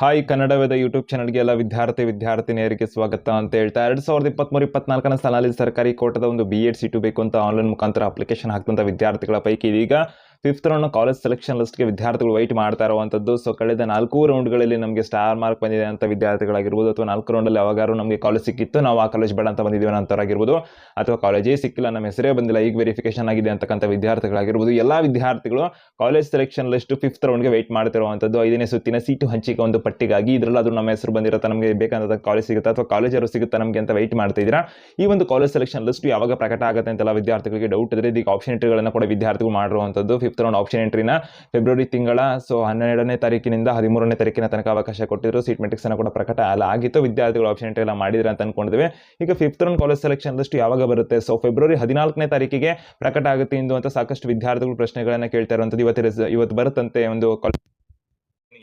Hi Kannada Veda YouTube ಚಾನಲ್ಗೆ ಎಲ್ಲ ವಿದ್ಯಾರ್ಥಿ, ವಿದ್ಯಾರ್ಥಿನಿಯರಿಗೆ ಸ್ವಾಗತ ಅಂತ ಹೇಳ್ತಾ ಎರಡು ಸಾವಿರದ ಇಪ್ಪತ್ತ್ಮೂರು ಇಪ್ಪತ್ನಾಲ್ಕನೇ ಸಾಲಲ್ಲಿ ಸರ್ಕಾರಿ ಕೋಟದ ಒಂದು ಬಿ ಎಡ್ ಸೀಟು ಬೇಕು ಅಂತ ಆನ್ಲೈನ್ ಮುಖಾಂತರ ಅಪ್ಲಿಕೇಶನ್ ಹಾಕಿದಂಥ ವಿದ್ಯಾರ್ಥಿಗಳ ಪೈಕಿ ಇದೀಗ ಫಿಫ್ತ್ ರೌಂಡ್ ಕಾಲೇಜ್ ಸೆಲೆಕ್ಷನ್ ಲಿಸ್ಟ್ಗೆ ವಿದ್ಯಾರ್ಥಿಗಳು ವೈಟ್ ಮಾಡ್ತಾ ಇರುವಂಥದ್ದು ಸೊ ಕಳೆದ ನಾಲ್ಕು ರೌಂಡ್ಗಳಲ್ಲಿ ನಮಗೆ ಸ್ಟಾರ್ ಮಾರ್ಕ್ ಬಂದಿದೆ ಅಂತ ವಿದ್ಯಾರ್ಥಿಗಳಾಗಿರ್ಬೋದು, ಅಥವಾ ನಾಲ್ಕು ರೌಂಡಲ್ಲಿ ಯಾವಾಗಾರು ನಮಗೆ ಕಾಲೇಜ್ ಸಿಕ್ಕಿತ್ತು, ನಾವು ಆ ಕಾಲೇಜ್ ಬೇಡ ಅಂತ ಬಂದಿದ್ದೀವಿ ಅಂತವರಾಗಿರ್ಬೋದು ಅಥವಾ ಕಾಲೇಜೇ ಸಿಕ್ಕಿಲ್ಲ, ನಮ್ಮ ಹೆಸರೇ ಬಂದಿಲ್ಲ, ಈಗ ವೆರಿಫಿಕೇಶನ್ ಆಗಿದೆ ಅಂತಕ್ಕಂಥ ವಿದ್ಯಾರ್ಥಿಗಳಾಗಿರ್ಬೋದು, ಎಲ್ಲ ವಿದ್ಯಾರ್ಥಿಗಳು ಕಾಲೇಜ್ ಸೆಲೆಕ್ಷನ್ ಲಿಸ್ಟ್ ಫಿಫ್ತ್ ರೌಂಡ್ಗೆ ವೈಟ್ ಮಾಡ್ತಿರುವಂಥದ್ದು ಐದನೇ ಸುತ್ತಿನ ಸೀಟು ಹಂಚಿಕೆ ಒಂದು ಪಟ್ಟಿಗಾಗಿ ಇದರಲ್ಲಾದ್ರೂ ನಮ್ಮ ಹೆಸರು ಬಂದಿರುತ್ತೆ, ನಮಗೆ ಬೇಕಾದ ಕಾಲೇಜ್ ಸಿಗುತ್ತೆ, ಅಥವಾ ಕಾಲೇಜರು ಸಿಗುತ್ತೆ ನಮಗೆ ಅಂತ ವೈಟ್ ಮಾಡ್ತಿದ್ದೀರಾ ಈ ಒಂದು ಕಾಲೇಜ್ ಸೆಲೆಕ್ಷನ್ ಲಿಸ್ಟ್ ಯಾವಾಗ ಪ್ರಕಟ ಆಗುತ್ತೆ ಅಂತೆಲ್ಲ ವಿದ್ಯಾರ್ಥಿಗಳಿಗೆ ಡೌಟ್ ಇದ್ರೆ ಇದೀಗ ಆಪ್ಷನ್ ಕೂಡ ವಿದ್ಯಾರ್ಥಿಗಳು ಮಾಡಿರುವಂಥದ್ದು ಫಿಫ್ತ್ ರೌಂಡ್ ಆಪ್ಷನ್ ಎಂಟ್ರಿನ ಫೆಬ್ರವರಿ ತಿಂಗಳ ಸೊ ಹನ್ನೆರಡನೇ ತಾರೀಕಿನಿಂದ ಹದಿಮೂರನೇ ತಾರೀಕಿನ ತನಕ ಅವಕಾಶ ಕೊಟ್ಟಿದ್ರು. ಸೀಟ್ ಮೆಟ್ರಿಕ್ಸ್ ಅನ್ನು ಕೂಡ ಪ್ರಕಟ ಅಲ್ಲ ಆಗಿತ್ತು. ವಿದ್ಯಾರ್ಥಿಗಳು ಆಪ್ಷನ್ ಎಂಟ್ರಿ ಎಲ್ಲ ಮಾಡಿದ್ರೆ ಅಂತ ಅನ್ಕೊಂಡಿದ್ವಿ ಈಗ fifth round college selection list ಯಾವಾಗ ಬರುತ್ತೆ? ಸೊ ಫೆಬ್ರವರಿ ಹದಿನಾಲ್ಕನೇ ತಾರೀಕಿಗೆ ಪ್ರಕಟ ಆಗುತ್ತೆ ಎಂದು ಅಂತ ಸಾಕಷ್ಟು ವಿದ್ಯಾರ್ಥಿಗಳು ಪ್ರಶ್ನೆಗಳನ್ನ ಕೇಳ್ತಾ ಇರುವಂಥದ್ದು ಇವತ್ತು ಇವತ್ತು ಬರುತ್ತಂತೆ ಒಂದು ಕಾಲೇಜ್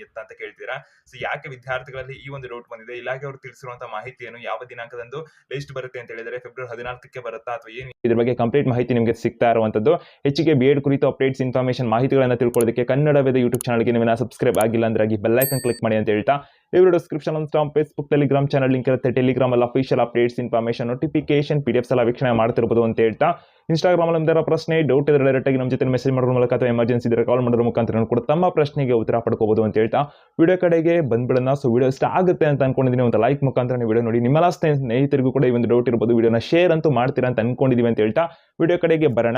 ಎತ್ತ ಅಂತ ಕೇಳ್ತೀರಾ? ಸೊ ಯಾಕೆ ವಿದ್ಯಾರ್ಥಿಗಳಲ್ಲಿ ಈ ಒಂದು ಡೌಟ್ ಬಂದಿದೆ? ಇಲಾಖೆ ಅವರು ತಿಳಿಸಿರುವಂತಹ ಮಾಹಿತಿಯನ್ನು ಯಾವ ದಿನಾಂಕದಂದು ಲಿಸ್ಟ್ ಬರುತ್ತೆ ಅಂತ ಹೇಳಿದ್ರೆ ಫೆಬ್ರವರಿ ಹದಿನಾಲ್ಕಕ್ಕೆ ಬರುತ್ತಾ ಅಥವಾ ಏನು? ಇದ್ರ ಬಗ್ಗೆ ಕಂಪ್ಲೀಟ್ ಮಾಹಿತಿ ನಿಮಗೆ ಸಿಗ್ತಾ ಇರುವಂತದ್ದು ಹೆಚ್ಚಿಗೆ ಬಿ ಎಡ್ ಕುರಿತು ಅಪ್ಡೇಟ್ಸ್ ಇನ್ಫಾರ್ಮೇಷನ್ ಮಾಹಿತಿಗಳನ್ನು ತಿಳ್ಕೊಳ್ಳೋದಕ್ಕೆ ಕನ್ನಡ ವೇದ ಯೂಟ್ಯೂಬ್ ಚಾನಲ್ಗೆ ನೀವು ಸಬ್ಸ್ಕ್ರೈಬ್ ಆಗಿಲ್ಲ ಅಂದ್ರೆ ಬೆಲ್ಲೈಕನ್ ಕ್ಲಿಕ್ ಮಾಡಿ ಅಂತ ಹೇಳ್ತಾ. ಇವರು ಡಿಸ್ಕ್ರಿಪ್ಷನ್ ಇನ್ಸ್ಟಾಮ್ ಫೇಸ್ಬುಕ್ ಟೆಲಿಗ್ರಾಮ್ ಚಾನಲ್ ಲಿಂಕ್ ಇರುತ್ತೆ. ಟೆಲಿಗ್ರಾಮ್ ಅಲ್ಲಿ official updates information notification P D ಎಲ್ಲ ವೀಕ್ಷಣೆ ಮಾಡ್ತಿರ್ಬೋದು ಅಂತ ಹೇಳ್ತಾ. ಇನ್ಸ್ಟಾಗ್ರಾಮ್ ಅಲ್ಲಿ ನಮ್ದರ ಪ್ರಶ್ನೆ ಡೌಟ್ ಇದ್ರೆ ಡೈರೆಕ್ಟ್ ಆಗಿ ನಮ್ಮ ಜೊತೆ ಮೆಸೇಜ್ ಮಾಡೋದ್ರ ಮೂಲಕ ಅಥವಾ ಎಮರ್ಜೆನ್ಸಿ ಇದ್ರೆ ಕಾಲ್ ಮಾಡೋದ್ರ ಮುಖಾಂತರ ಕೂಡ ತಮ್ಮ ಪ್ರಶ್ನೆಗೆ ಉತ್ತರ ಪಡ್ಕೋಬಹುದು ಅಂತ ಹೇಳ್ತಾ ವಿಡಿಯೋ ಕಡೆಗೆ ಬಂದ್ಬಿಡೋಣ. ಸೊ ವಿಡಿಯೋ ಇಷ್ಟ ಆಗುತ್ತೆ ಅಂತ ಅನ್ಕೊಂಡಿದ್ದೀನಿ. ಒಂದು ಲೈಕ್ ಮುಖಾಂತರ ನೀವು ವಿಡಿಯೋ ನೋಡಿ. ನಿಮ್ಮೆಲ್ಲ ಸ್ನೇಹಿ- ಸ್ನೇಹಿತರಿಗೂ ಕೂಡ ಈ ಒಂದು ಡೌಟ್ ಇರ್ಬೋದು. ವಿಡಿಯೋನ ಶೇರ್ ಅಂತೂ ಮಾಡ್ತೀರಾ ಅಂತ ಅನ್ಕೊಂಡಿದ್ದೀವಿ ಅಂತ ಹೇಳ್ತಾ ವಿಡಿಯೋ ಕಡೆಗೆ ಬರೋಣ.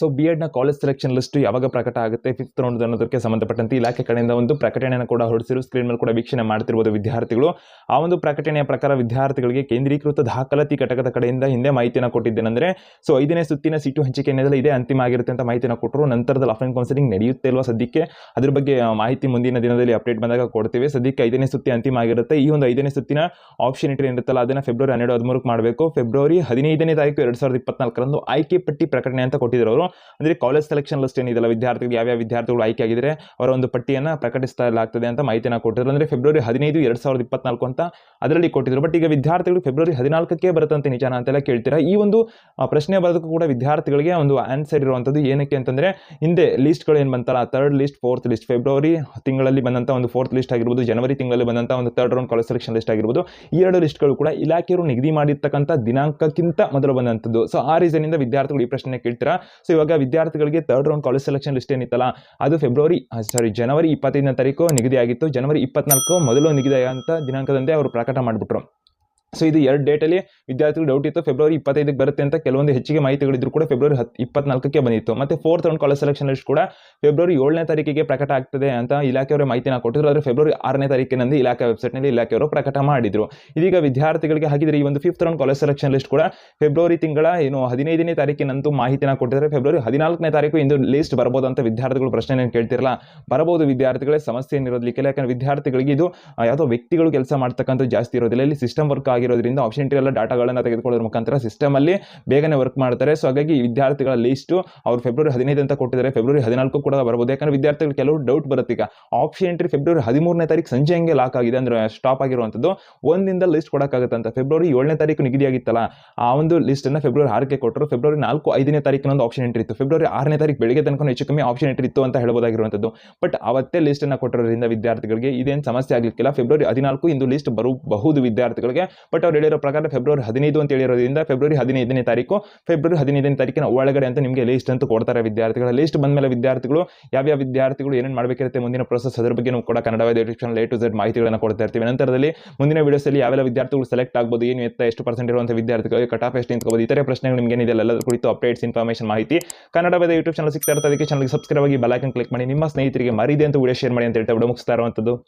ಸೊ ಬಿ ಎಡ್ನ ಕಾಲೇಜ್ ಸೆಲೆಕ್ಷನ್ ಲಿಸ್ಟ್ ಯಾವಾಗ ಪ್ರಕಟ ಆಗುತ್ತೆ? ಫಿಫ್ತ್ ರೌಂಡ್ ಅನ್ನೋದಕ್ಕೆ ಸಂಬಂಧಪಟ್ಟಂತೆ ಇಲಾಖೆ ಕಡೆಯಿಂದ ಒಂದು ಪ್ರಕಟಣೆಯನ್ನು ಕೂಡ ಹೊರಡಿಸಿರು. ಸ್ಕ್ರೀನ್ ಮೇಲೆ ಕೂಡ ವೀಕ್ಷಣೆ ಮಾಡ್ತಿರ್ಬೋದು ವಿದ್ಯಾರ್ಥಿಗಳು. ಆ ಒಂದು ಪ್ರಕಟಣೆಯ ಪ್ರಕಾರ ವಿದ್ಯಾರ್ಥಿಗಳಿಗೆ ಕೇಂದ್ರೀಕೃತ ದಾಖಲಾತಿ ಘಟಕದ ಕಡೆಯಿಂದ ಹಿಂದೆ ಮಾಹಿತಿಯನ್ನು ಕೊಟ್ಟಿದ್ದೇನೆಂದ್ರೆ ಸೊ ಐದನೇ ಸುತ್ತಿನ ಸೀಟು ಹಂಚಿಕೆ ಏನಿದೆ ಇದೇ ಅಂತಿಮ ಆಗಿರುತ್ತೆ ಅಂತ ಮಾಹಿತಿಯನ್ನು ಕೊಟ್ಟರು ನಂತರದಲ್ಲಿ ಆಫ್ಲೈನ್ ಕೌನ್ಸಿಲಿಂಗ್ ನಡೆಯುತ್ತೆ ಇಲ್ವಾ ಸದ್ಯಕ್ಕೆ? ಅದ್ರ ಬಗ್ಗೆ ಮಾಹಿತಿ ಮುಂದಿನ ದಿನದಲ್ಲಿ ಅಪ್ಡೇಟ್ ಬಂದಾಗ ಕೊಡ್ತೀವಿ. ಸದ್ಯಕ್ಕೆ ಐದನೇ ಸುತ್ತಿ ಅಂತಿಮ ಆಗಿರುತ್ತೆ. ಈ ಒಂದು ಐದನೇ ಸುತ್ತಿನ ಆಪ್ಷನ್ ಎಂಟ್ರಿ ಇರುತ್ತಲ್ಲ ಅದನ್ನು ಫೆಬ್ರವರಿ ಹನ್ನೆರಡು ಹದಿಮೂರಕ್ಕೆ ಮಾಡಬೇಕು. ಫೆಬ್ರವರಿ ಹದಿನೈದನೇ ತಾರೀಕು ಎರಡು ಸಾವಿರದ ಇಪ್ಪತ್ನಾಲ್ಕರಂದು ಆಯ್ಕೆ ಪಟ್ಟಿ ಪ್ರಕಟಣೆ ಅಂತ ಕೊಟ್ಟಿದ್ರು ಅವರು. ಅಂದರೆ ಕಾಲೇಜ್ ಸೆಲೆಕ್ಷನ್ ಲಿಸ್ಟ್ ಏನಿದೆಲ್ಲ ವಿದ್ಯಾರ್ಥಿಗಳು ಯಾವ್ಯಾವ ವಿದ್ಯಾರ್ಥಿಗಳು ಆಯ್ಕೆ ಆಗಿದ್ರೆ ಅವರ ಒಂದು ಪಟ್ಟಿಯನ್ನು ಪ್ರಕಟಿಸಲಾಗ್ತದೆ ಅಂತ ಮಾಹಿತಿನ ಕೊಟ್ಟಿದ್ರು. ಅಂದರೆ ಫೆಬ್ರವರಿ ಹದಿನೈದು, ಎರಡು ಸಾವಿರದ ಇಪ್ಪತ್ನಾಲ್ಕು ಅಂತ ಅದರಲ್ಲಿ ಕೊಟ್ಟಿದ್ರು. ಬಟ್ ಈಗ ವಿದ್ಯಾರ್ಥಿಗಳು ಫೆಬ್ರವರಿ ಹದಿನಾಲ್ಕಕ್ಕೆ ಬರುತ್ತಂತೆ ನಿಜಾನ ಅಂತೆಲ್ಲ ಕೇಳ್ತೀರಾ? ಈ ಒಂದು ಪ್ರಶ್ನೆ ಬರೋದಕ್ಕೂ ಕೂಡ ವಿದ್ಯಾರ್ಥಿಗಳಿಗೆ ಒಂದು ಆನ್ಸರ್ ಇರುವಂಥದ್ದು ಏನಕ್ಕೆ ಅಂತಂದರೆ, ಹಿಂದೆ ಲಿಸ್ಟ್ಗಳು ಏನು ಬಂತಲ್ಲ third list fourth list February ತಿಂಗಳಲ್ಲಿ ಬಂದಂಥ ಒಂದು ಫೋರ್ತ್ ಲಿಸ್ಟ್ ಆಗಿರ್ಬೋದು ಜನವರಿ ತಿಂಗಳಲ್ಲಿ ಬಂದಂಥ ಒಂದು third round college selection list ಆಗಿರ್ಬೋದು, ಈ ಎರಡು ಲಿಸ್ಟ್ಗಳು ಕೂಡ ಇಲಾಖೆಯವರು ನಿಗದಿ ಮಾಡಿರ್ತಕ್ಕಂಥ ದಿನಾಂಕಕ್ಕಿಂತ ಮೊದಲು ಬಂದಂಥದ್ದು ಸೊ ಆ ರೀಸನಿಂದ ವಿದ್ಯಾರ್ಥಿಗಳು ಈ ಪ್ರಶ್ನೆ ಕೇಳ್ತೀರಾ? ಸೊ ಇವಾಗ ವಿದ್ಯಾರ್ಥಿಗಳಿಗೆ third round college selection list ಏನಿತ್ತಲ್ಲ, ಅದು ಫೆಬ್ರವರಿ ಸಾರಿ ಜನವರಿ ಇಪ್ಪತ್ತೈದನೇ ತಾರೀಕು ನಿಗದಿಯಾಗಿತ್ತು. ಜನವರಿ ಇಪ್ಪತ್ನಾಲ್ಕು ಮೊದಲು ನಿಗದಿಯಾದಂಥ ದಿನಾಂಕದಂತೆ ಅವರು ಪ್ರಕಟ ಮಾಡಿಬಿಟ್ರು. ಸೊ ಇದು ಎರಡು ಡೇಟಲ್ಲಿ ವಿದ್ಯಾರ್ಥಿಗಳು ಡೌಟ್ ಇತ್ತು. ಫೆಬ್ರವರಿ ಇಪ್ಪತ್ತೈದಕ್ಕೆ ಬರುತ್ತೆ ಅಂತ ಕೆಲವೊಂದು ಹೆಚ್ಚಿಗೆ ಮಾಹಿತಿಗಳಿದ್ರು ಕೂಡ ಫೆಬ್ರವರಿ ಹತ್ತು ಇಪ್ಪತ್ನಾಲ್ಕಕ್ಕೆ ಬಂದಿತ್ತು. ಮತ್ತೆ fourth round college selection list ಕೂಡ ಫೆಬ್ರವರಿ ಏಳನೇ ತಾರೀಕಿಗೆ ಪ್ರಕಟ ಆಗ್ತದೆ ಅಂತ ಇಲಾಖೆಯವರ ಮಾಹಿತಿನ ಕೊಟ್ಟಿದ್ರು. ಆದರೆ ಫೆಬ್ರವರಿ ಆರನೇ ತಾರೀಕಿನಲ್ಲಿ ಇಲಾಖೆ ವೆಬ್ಸೈಟ್ನಲ್ಲಿ ಇಲಾಖೆಯವರು ಪ್ರಕಟ ಮಾಡಿದ್ರು. ಇದೀಗ ವಿದ್ಯಾರ್ಥಿಗಳಿಗೆ ಹಾಗಿದ್ರೆ ಈ ಒಂದು fifth round college selection list ಕೂಡ ಫೆಬ್ರವರಿ ತಿಂಗಳ ಏನು ಹದಿನೈದನೇ ತಾರೀಕಿನಂತೂ ಮಾಹಿತಿನ ಕೊಟ್ಟಿದ್ರೆ ಫೆಬ್ರವರಿ ಹದಿನಾಲ್ಕನೇ ತಾರೀಕು ಇಂದು ಲಿಸ್ಟ್ ಬರ್ಬೋದು ಅಂತ ವಿದ್ಯಾರ್ಥಿಗಳು ಪ್ರಶ್ನೆ ಕೇಳ್ತಿರಲ್ಲ ಬರಬಹುದು ವಿದ್ಯಾರ್ಥಿಗಳೇ, ಸಮಸ್ಯೆ ಏನಿರೋದಿಲ್ಲ ಯಾಕಂದ್ರೆ ವಿದ್ಯಾರ್ಥಿಗಳಿಗೆ ಇದು ಯಾವುದೋ ವ್ಯಕ್ತಿಗಳು ಕೆಲಸ ಮಾಡ್ತಕ್ಕಂಥ ಜಾಸ್ತಿ ಇರೋದಿಲ್ಲ. ಇಲ್ಲಿ ಸಿಸ್ಟಮ್ ವರ್ಕ್ ಆಗಿರೋದ್ರಿಂದ ಆಪ್ಷನ್ ಎಂಟ್ರಿ ಎಲ್ಲ ಡಾಟಾಗಳನ್ನು ತೆಗೆದುಕೊಳ್ಳೋದ್ರ ಮುಖಾಂತರ ಸಿಸ್ಟಮಲ್ಲಿ ಬೇಗನೆ ವರ್ಕ್ ಮಾಡ್ತಾರೆ. ಸೊ ಹಾಗಾಗಿ ವಿದ್ಯಾರ್ಥಿಗಳ ಲಿಸ್ಟು ಅವ್ರು ಫೆಬ್ರವರಿ ಹದಿನೈದು ಅಂತ ಕೊಟ್ಟಿದ್ದಾರೆ. ಫೆಬ್ರವರಿ ಹದಿನಾಲ್ಕು ಕೂಡ ಬರ್ಬೋದು. ಯಾಕಂದ್ರೆ ವಿದ್ಯಾರ್ಥಿಗಳು ಕೆಲವು ಡೌಟ್ ಬರುತ್ತೆ ಈಗ. ಆಪ್ಷನ್ ಎಂಟ್ರಿ ಫೆಬ್ರವರಿ ಹದಿಮೂರನೇ ತಾರೀಕು ಸಂಜೆ ಹಂಗೆ ಲಾಕ್ ಆಗಿದೆ. ಅಂದ್ರೆ ಸ್ಟಾಪ್ ಆಗಿರುವಂಥದ್ದು. ಒಂದಿಂದ ಲಿಸ್ಟ್ ಕೊಡೋಕ್ಕಾಗುತ್ತೆ ಫೆಬ್ರವರಿ ಏಳನೇ ತಾರೀಕು ನಿಗದಿಯಾಗಿತ್ತಲ್ಲ, ಆ ಒಂದು ಲಿಸ್ಟನ್ನು ಫೆಬ್ರವರಿ ಆರಕ್ಕೆ ಕೊಟ್ಟರು ಫೆಬ್ರವರಿ ನಾಲ್ಕು ಐದನೇ ತಾರೀಕಿನೊಂದು ಆಪ್ಷನ್ ಎಂಟ್ರಿ ಇತ್ತು. ಫೆಬ್ರವರಿ ಆರನೇ ತಾರೀಕು ಬೆಳಿಗ್ಗೆ ತನಕ ಹೆಚ್ಚು ಕಮ್ಮಿ ಆಪ್ಷನ್ ಎಂಟ್ರಿ ಇತ್ತು ಅಂತ ಹೇಳ್ಬೋದಾಗಿರುವಂಥದ್ದು. ಬಟ್ ಅವತ್ತೇ ಲಿಸ್ಟನ್ನು ಕೊಟ್ಟಿರೋದ್ರಿಂದ ವಿದ್ಯಾರ್ಥಿಗಳಿಗೆ ಇದೇನು ಸಮಸ್ಯೆ ಆಗಲಿಕ್ಕಿಲ್ಲ. ಫೆಬ್ರವರಿ ಹದಿನಾಲ್ಕು ಇಂದು ಲಿಸ್ಟ್ ಬರಬಹುದು ವಿದ್ಯಾರ್ಥಿಗಳಿಗೆ ಬಟ್ ಅವ್ರು ಹೇಳಿರೋ ಪ್ರಕಾರ ಫೆಬ್ರವರಿ ಹದಿನೈದು ಅಂತ ಹೇಳಿರೋದ್ರಿಂದ ಫೆಬ್ರವರಿ ಹದಿನೈದನೇ ತಾರೀಕು. ಫೆಬ್ರವರಿ ಹದಿನೈದನೇ ತಾರೀಕಿನ ಒಳಗಡೆ ಅಂತ ನಿಮಗೆ ಲಿಸ್ಟ್ ಅಂತ ಕೊಡ್ತಾರೆ ವಿದ್ಯಾರ್ಥಿಗಳ. ಲಿಸ್ಟ್ ಬಂದಮೇಲೆ ವಿದ್ಯಾರ್ಥಿಗಳು ಯಾವ್ಯಾವ ವಿದ್ಯಾರ್ಥಿಗಳು ಏನೇನು ಮಾಡಬೇಕಿರುತ್ತೆ ಮುಂದಿನ ಪ್ರೊಸೆಸ್ ಅದರ ಬಗ್ಗೆ ನಾವು ಕೂಡ ಕನ್ನಡವಾದ ಎಜುಕೇಷನ್ ಲೇ ಟು ಝೆಡ್ ಮಾಹಿತಿಗಳನ್ನು ಕೊಡ್ತಾ ಇರ್ತೀವಿ. ನಂತರದಲ್ಲಿ ಮುಂದಿನ ವಿಡಿಯೋಸಲ್ಲಿ ಯಾವೆಲ್ಲ ವಿದ್ಯಾರ್ಥಿಗಳು ಸೆಲೆಕ್ಟ್ ಆಗ್ಬೋದು, ಏನು, ಎತ್ತ, ಎಷ್ಟು ಪರ್ಸೆಂಟ್ ಇರುವಂಥ ವಿದ್ಯಾರ್ಥಿಗಳಿಗೆ ಕಟ್ ಆಫ್ ಎಷ್ಟು ನಿಂತ್ಕೋಬೋದು ಇತರೆ ಪ್ರಶ್ನೆಗಳು ನಿಮಗೆ ಏನಿದೆ ಎಲ್ಲದರ ಕುರಿತು ಅಪ್ಡೇಟ್ಸ್ ಇನ್ಫಾರ್ಮೇಷನ್ ಮಾಹಿತಿ ಕನ್ನಡವಾದ ಯೂಟ್ಯೂಬ್ ಚಾನಲ್ ಸಿಗ್ತಾ ಇರ್ತದೆ ಅದಕ್ಕೆ ಚಾನಲ್ಗೆ ಸಬ್ಸ್ಕ್ರೈಬ್ ಆಗಿ ಬೆಲ್ ಐಕನ್ ಕ್ಲಿಕ್ ಮಾಡಿ. ನಿಮ್ಮ ಸ್ನೇಹಿತರಿಗೆ ಮರಿದೆ ಅಂತ ವಿಡಿಯೋ ಶೇರ್ ಮಾಡಿ ಅಂತ ಹೇಳ್ತಾ ಮುಗಿಸ್ತಾ